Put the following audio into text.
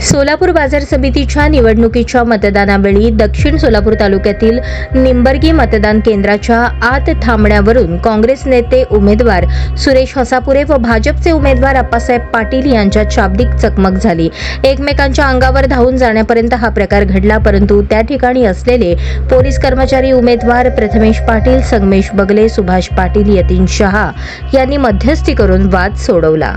Solapur बाजार समितीच्या निवडणुकीच्या मतदानावेळी दक्षिण सोलापूर तालुक्यातील निंबर्गी मतदान केंद्राच्या आत थांबण्यावरून काँग्रेस नेते उमेदवार सुरेश हसापुरे व भाजपचे उमेदवार अप्पासाहेब पाटील यांच्यात शाब्दिक चकमक झाली. एकमेकांच्या अंगावर धावून जाण्यापर्यंत हा प्रकार घडला परंतु त्या ठिकाणी असलेले पोलीस कर्मचारी उमेदवार प्रथमेश पाटील संगमेश बगले सुभाष पाटील यतीन शहा यांनी मध्यस्थी करून वाद सोडवला.